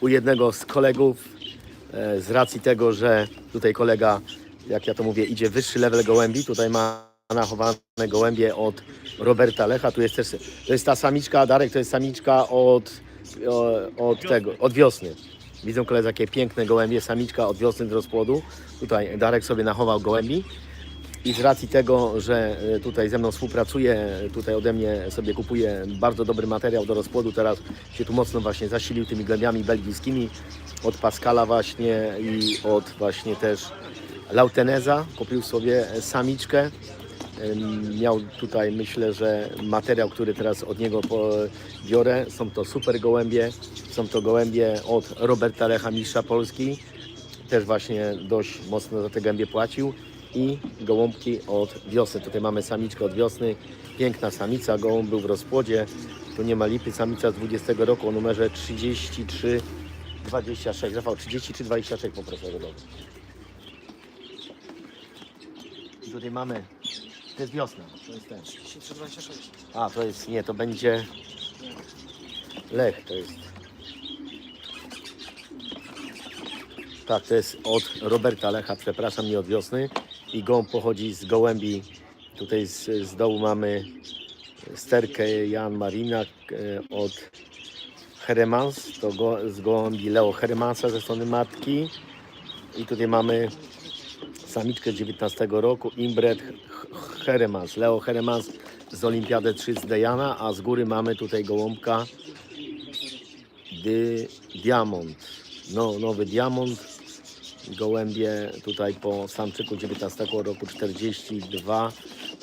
u jednego z kolegów e, z racji tego, że tutaj kolega, jak ja to mówię, idzie wyższy level gołębi. Tutaj ma nachowane gołębie od Roberta Lecha. Tu jest też, to jest ta samiczka, Darek, to jest samiczka od, od tego, od wiosny. Widzą koledzy jakie piękne gołębie, samiczka od wiosny do rozpłodu. Tutaj Darek sobie nachował gołębi. I z racji tego, że e, tutaj ze mną współpracuje, tutaj ode mnie sobie kupuje bardzo dobry materiał do rozpłodu, teraz się tu mocno właśnie zasilił tymi głębiami belgijskimi od Pascala właśnie i od właśnie też Lauteneza. Kupił sobie samiczkę. Miał tutaj myślę, że materiał, który teraz od niego biorę, są to super gołębie. Są to gołębie od Roberta Lecha, mistrza Polski też właśnie dość mocno za te gębie płacił i gołąbki od wiosny. Tutaj mamy samiczkę od wiosny, piękna samica, gołąb był w rozpłodzie, tu nie ma lipy, samica z 20 roku o numerze 3326. Rafał, 3326 poproszę. I tutaj mamy, to jest wiosna, to jest ten. 3326. A, to jest, nie, to będzie Lech, to jest. Tak, to jest od Roberta Lecha, przepraszam, nie od wiosny. I gołąb pochodzi z gołębi. Tutaj z, z dołu mamy sterkę Jan Marina e, od Heremans, to go, z gołębi Leo Heremansa ze strony matki. I tutaj mamy samiczkę 19 roku, Imbret Heremans, Leo Heremans z Olimpiady 3 z Dejana, a z góry mamy tutaj gołąbka Dy Diamond. No, nowy Diamond. Gołębie tutaj po samczyku 19 roku 42,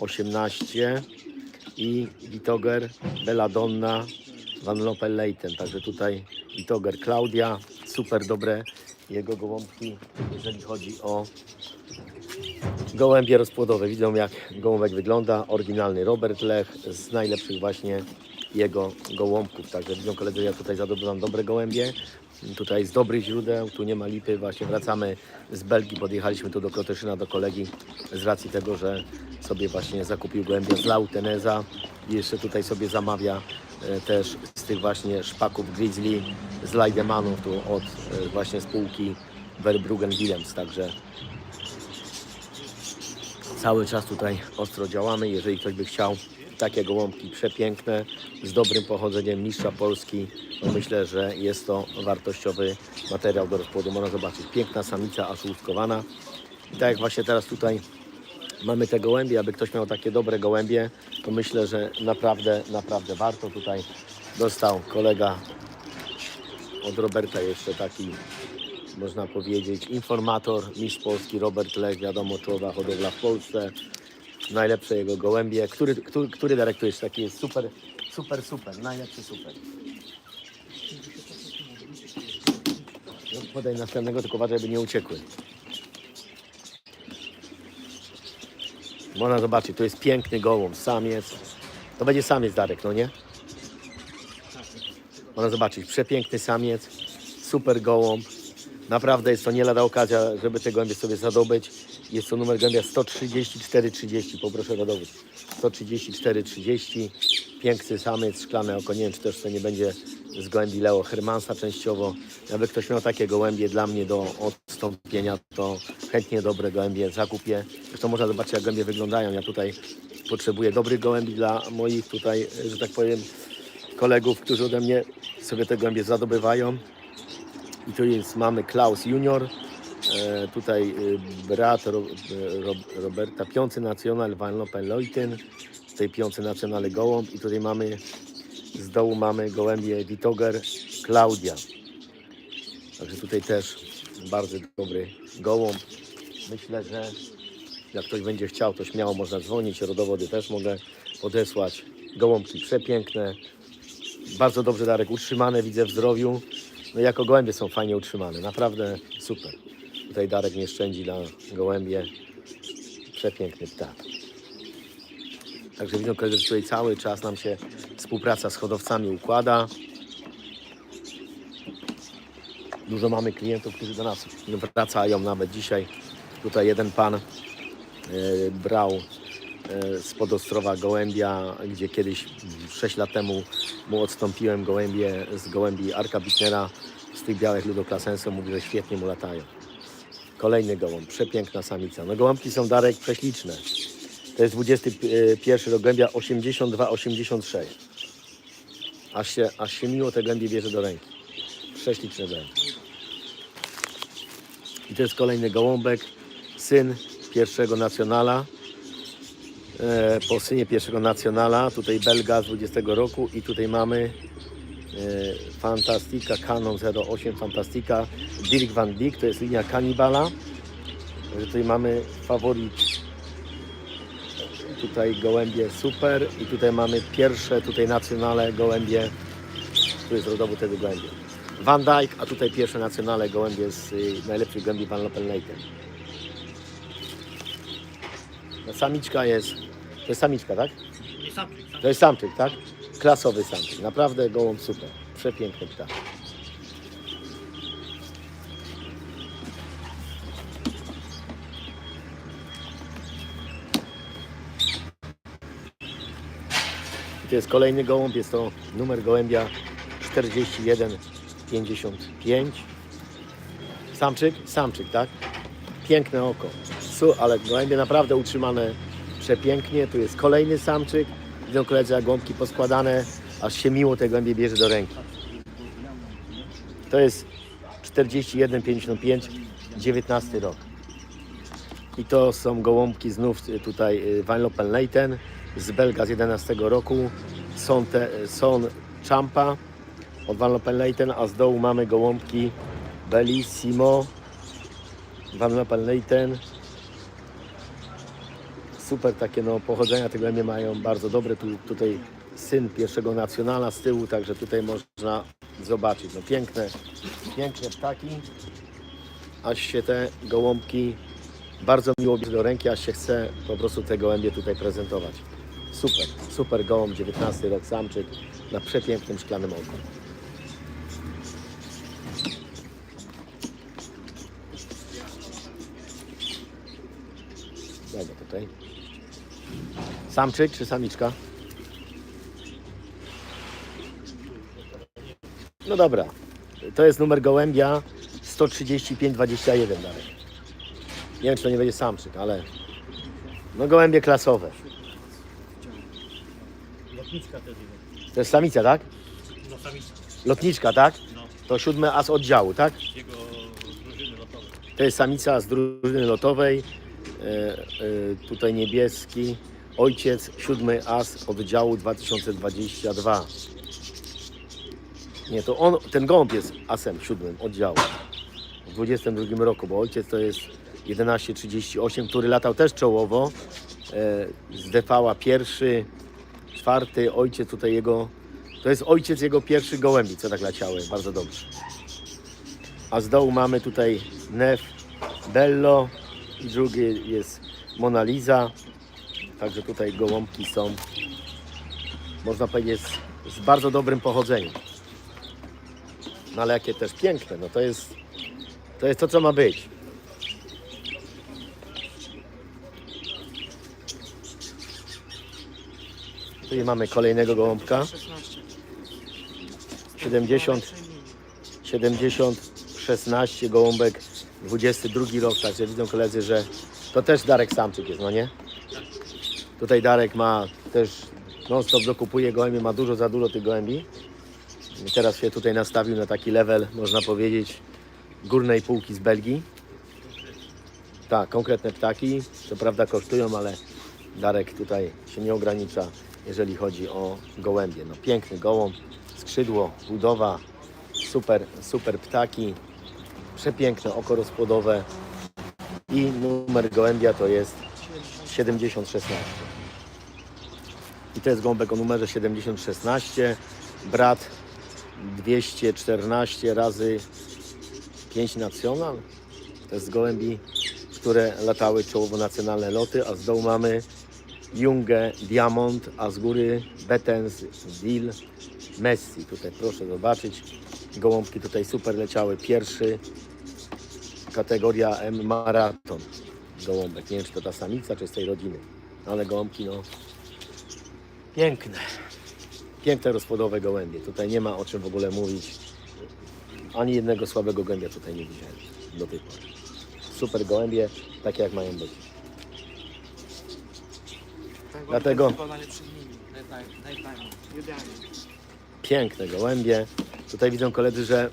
18 i Witoger Belladonna Van Lope Leiten. Także tutaj Witoger Klaudia. Super dobre jego gołąbki, jeżeli chodzi o Gołębie rozpłodowe. Widzą jak gołąbek wygląda. Oryginalny Robert Lech z najlepszych właśnie jego gołąbków. Także widzą koledzy, ja tutaj zadobywam dobre gołębie. Tutaj z dobrych źródeł, tu nie ma lipy. Właśnie wracamy z Belgii, podjechaliśmy tu do Kroteszyna do kolegi z racji tego, że sobie właśnie zakupił gołębia z Lauteneza jeszcze tutaj sobie zamawia e, też z tych właśnie szpaków Grizzly z Leidemanów tu od e, właśnie spółki Verbruggen Willems. Także Cały czas tutaj ostro działamy. Jeżeli ktoś by chciał takie gołąbki przepiękne, z dobrym pochodzeniem mistrza Polski, to myślę, że jest to wartościowy materiał do rozpłodu. Można zobaczyć, piękna samica aż łuskowana. I tak jak właśnie teraz tutaj mamy te gołębie, aby ktoś miał takie dobre gołębie, to myślę, że naprawdę, naprawdę warto. Tutaj dostał kolega od Roberta jeszcze taki można powiedzieć, informator, mistrz Polski Robert Lech, wiadomo, czołowa hodowla w Polsce, najlepsze jego gołębie. Który, który, który Darek tu jest taki jest super, super, super, najlepszy super. No, podaj następnego, tylko uważaj, żeby nie uciekły. Można zobaczyć, to jest piękny gołąb, samiec. To będzie samiec Darek, no nie? Można zobaczyć, przepiękny samiec, super gołąb. Naprawdę jest to nie lada okazja, żeby te gołębie sobie zadobyć. Jest to numer gołębia 13430, poproszę rodowy. 13430, piękny samiec, szklane oko, nie wiem czy też to nie będzie z gołębi Leo Hermansa częściowo. Jakby ktoś miał takie gołębie dla mnie do odstąpienia, to chętnie dobre gołębie zakupię. Zresztą można zobaczyć jak gołębie wyglądają. Ja tutaj potrzebuję dobrych gołębi dla moich tutaj, że tak powiem, kolegów, którzy ode mnie sobie te gołębie zadobywają. I tu jest, mamy Klaus Junior, e, tutaj y, brat e, Ro, Roberta, piący nacjonal Van Lopen Leuten, tutaj piący nacjonal Gołąb i tutaj mamy, z dołu mamy gołębie Witoger Klaudia. Także tutaj też bardzo dobry gołąb. Myślę, że jak ktoś będzie chciał, to śmiało można dzwonić, rodowody też mogę podesłać. Gołąbki przepiękne, bardzo dobrze Darek utrzymane, widzę w zdrowiu. No jako gołębie są fajnie utrzymane, naprawdę super. Tutaj Darek nie szczędzi na gołębie. Przepiękny ptak. Także widzą koledzy, tutaj cały czas nam się współpraca z hodowcami układa. Dużo mamy klientów, którzy do nas wracają nawet dzisiaj. Tutaj jeden pan e, brał spod Ostrowa gołębia, gdzie kiedyś 6 lat temu mu odstąpiłem gołębie z gołębi Arka Bitnera tych białych ludoklasensów mówi, że świetnie mu latają. Kolejny gołąb, przepiękna samica. No gołąbki są Darek prześliczne. To jest 21 rok głębia 82-86. Aż się, aż się miło te głębie bierze do ręki. Prześliczne będą. I to jest kolejny gołąbek, syn pierwszego nacjonala. E, po synie pierwszego nacjonala, tutaj Belga z 20 roku i tutaj mamy e, Fantastica Canon 08 Fantastica Dirk van Dijk, to jest linia Kanibala. Tutaj mamy faworit tutaj gołębie super i tutaj mamy pierwsze tutaj nacjonale gołębie, tu jest rodowód tego gołębia. Van Dijk, a tutaj pierwsze nacjonale gołębie z y, najlepszych gołębi Van Lopenleiten. No, Samiczka jest, to jest samiczka, tak? Nie samczyk, samczyk. To jest samczyk, tak? Klasowy samczyk, naprawdę gołąb super, przepiękny ptak. To jest kolejny gołąb, jest to numer gołębia 4155. Samczyk? Samczyk, tak? Piękne oko. Su, ale gołębie naprawdę utrzymane przepięknie. Tu jest kolejny samczyk. Widzą koledzy, jak gąbki poskładane, aż się miło te gołębie bierze do ręki. To jest 41,55, 19 rok. I to są gołąbki znów tutaj y, Van Lopenleiten z Belga z 11 roku. Są, te, są Champa od Van Lopenleiten, a z dołu mamy gołąbki Bellissimo Van Lopenleiten. Super takie no, pochodzenia te gołębie mają bardzo dobre. Tu, tutaj syn pierwszego nacjonala z tyłu, także tutaj można zobaczyć. No, piękne, piękne ptaki. Aż się te gołąbki bardzo miło bierze do ręki, aż się chce po prostu te gołębie tutaj prezentować. Super, super gołąb, 19 rok samczyk na przepięknym szklanym oku. Samczyk czy samiczka? No dobra. To jest numer gołębia 13521 dalej. Nie wiem, czy to nie będzie samczyk, ale no gołębie klasowe. Lotniczka też jego. To jest samica, tak? No samiczka. Lotniczka, tak? No, To siódmy as oddziału, tak? jego drużyny lotowe. To jest samica z drużyny lotowej. E, e, tutaj niebieski. Ojciec, siódmy as oddziału 2022. Nie, to on, ten gołąb jest asem siódmym oddziału w 22 roku, bo ojciec to jest 1138, który latał też czołowo. E, z Defała pierwszy, czwarty, ojciec tutaj jego, to jest ojciec jego pierwszych gołębi, co tak leciały, bardzo dobrze. A z dołu mamy tutaj Nef Bello drugi jest Mona Lisa. Także tutaj gołąbki są, można powiedzieć, z, z bardzo dobrym pochodzeniem. No ale jakie też piękne, no to jest, to jest to, co ma być. Tutaj mamy kolejnego gołąbka. 70, 70, 16 gołąbek, 22 rok, także widzą koledzy, że to też Darek Samczyk jest, no nie? Tutaj Darek ma też non stop dokupuje gołębi, ma dużo za dużo tych gołębi. Teraz się tutaj nastawił na taki level, można powiedzieć, górnej półki z Belgii. Tak, konkretne ptaki, co prawda kosztują, ale Darek tutaj się nie ogranicza, jeżeli chodzi o gołębie. No, piękny gołąb, skrzydło, budowa, super, super ptaki, przepiękne oko rozpłodowe i numer gołębia to jest 7016. I to jest gąbek o numerze 7016, brat 214 razy 5 nacjonal. To jest gołębi, które latały czołowo nacjonalne loty, a z dołu mamy Junge Diamond, a z góry Betens Deal Messi. Tutaj proszę zobaczyć. Gołąbki tutaj super leciały. Pierwszy kategoria M maraton. Gołąbek. Nie wiem, czy to ta samica, czy z tej rodziny. Ale gołąbki, no piękne. Piękne rozpłodowe gołębie. Tutaj nie ma o czym w ogóle mówić. ani jednego słabego gołębia tutaj nie widziałem do tej pory. Super gołębie, takie jak mają być. Dlatego-. Piękne gołębie. Tutaj widzą koledzy, że